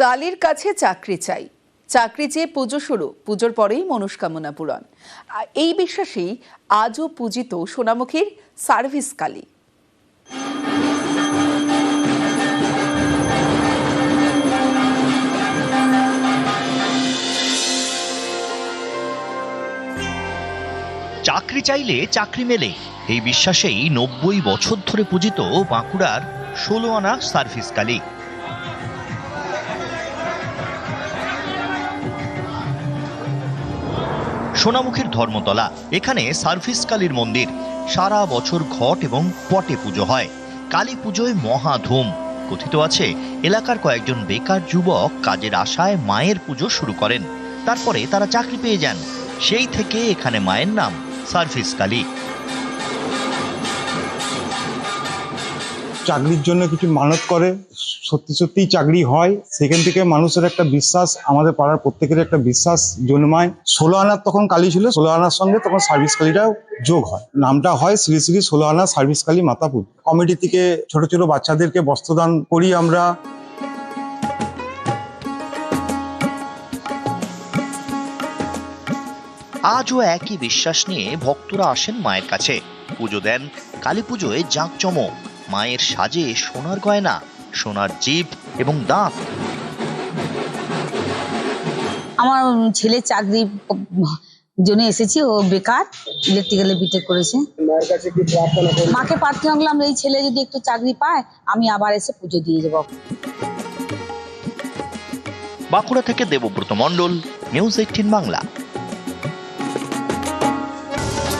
কালীর কাছে চাকরি চাই। চাকরি চেয়ে পুজো শুরু, পুজোর পরেই মনস্কামনা পূরণ। এই বিশ্বাসেই আজও পূজিত সোনামুখীর সার্ভিস কালী। চাকরি চাইলে চাকরি মেলে। এই বিশ্বাসেই নব্বই বছর ধরে পূজিত বাঁকুড়ার ষোলো আনা সার্ভিস কালী। সোনামুখীর ধর্মতলা। এখানে সার্ভিস কালীর মন্দির। সারা বছর ঘট এবং পটে পুজো হয়। কালী পুজোয় মহাধুম কথিত আছে, এলাকার কয়েকজন বেকার যুবক কাজের আশায় মায়ের পুজো শুরু করেন। তারপরে তারা চাকরি পেয়ে যান। সেই থেকে এখানে মায়ের নাম সার্ভিস কালী। চাকরির জন্য কিছু মানত করে সত্যি সত্যি চাকরি হয়, সেখান থেকে মানুষের একটা বিশ্বাস, আমাদের পাড়ার প্রত্যেকের একটা বিশ্বাস জন্মায়। ষোলো আনার তখন কালী ছিল ষোলো আনার সঙ্গে তখন সার্ভিস কালীটাও যোগ হয়। নামটা হয় শ্রী শ্রী ষোলো আনা সার্ভিস কালী মাতাপুর। কমিটি থেকে ছোট ছোট বাচ্চাদেরকে বস্ত্রদান করি আমরা। আজও একই বিশ্বাস নিয়ে ভক্তরা আসেন মায়ের কাছে। পুজো দেন, কালী পুজোয় জাঁকজমক, মায়ের সাজে সোনার গয়না। সোনার জিভ এবং দাঁত। আমার ছেলে চাকরি জন্য এসেছি ও বেকার ইলেকট্রিক্যালে বিটেক করেছে। মাকে প্রার্থনা করলাম এই ছেলে যদি একটু চাকরি পায় আমি আবার এসে পুজো দিয়ে যাব বাঁকুড়া থেকে দেবব্রত মণ্ডল নিউজ এইটিন বাংলা।